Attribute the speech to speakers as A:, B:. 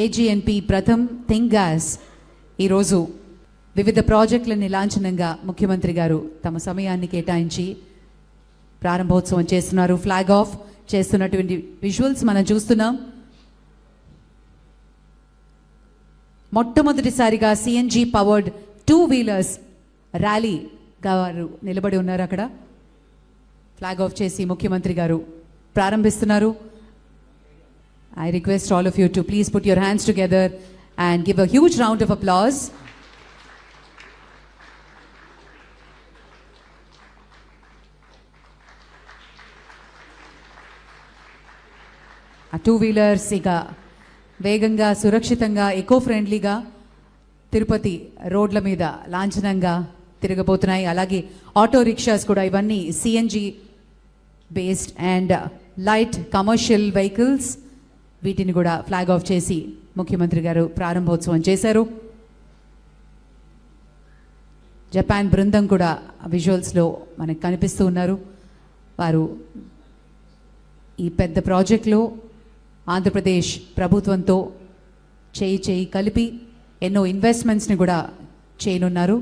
A: ఏజీఎన్పి Pratham thing gas ఈరోజు వివిధ ప్రాజెక్టులని లాంఛనంగా ముఖ్యమంత్రి గారు తమ సమయాన్ని కేటాయించి ప్రారంభోత్సవం చేస్తున్నారు. ఫ్లాగ్ ఆఫ్ చేస్తున్నటువంటి విజువల్స్ మనం చూస్తున్నాం. మొట్టమొదటిసారిగా CNG powered two wheelers rally గారు నిలబడి ఉన్నారు అక్కడ. ఫ్లాగ్ ఆఫ్ చేసి ముఖ్యమంత్రి గారు ప్రారంభిస్తున్నారు. I request all of you to please put your hands together and give a huge round of applause ఆ టూ వీలర్స్ ఇక వేగంగా సురక్షితంగా ఎకో ఫ్రెండ్లీగా తిరుపతి రోడ్ల మీద లాంఛనంగా తిరగబోతున్నాయి అలాగే ఆటో రిక్షాస్ కూడా ఇవన్నీ CNG based and light commercial vehicles వీటిని కూడా ఫ్లాగ్ ఆఫ్ చేసి ముఖ్యమంత్రి గారు ప్రారంభోత్సవం చేశారు. జపాన్ బృందం కూడా విజువల్స్లో మనకు కనిపిస్తూ ఉన్నారు. వారు ఈ పెద్ద ప్రాజెక్టులో ఆంధ్రప్రదేశ్ ప్రభుత్వంతో చేయి చేయి కలిపి ఎన్నో ఇన్వెస్ట్మెంట్స్ని కూడా చేయనున్నారు.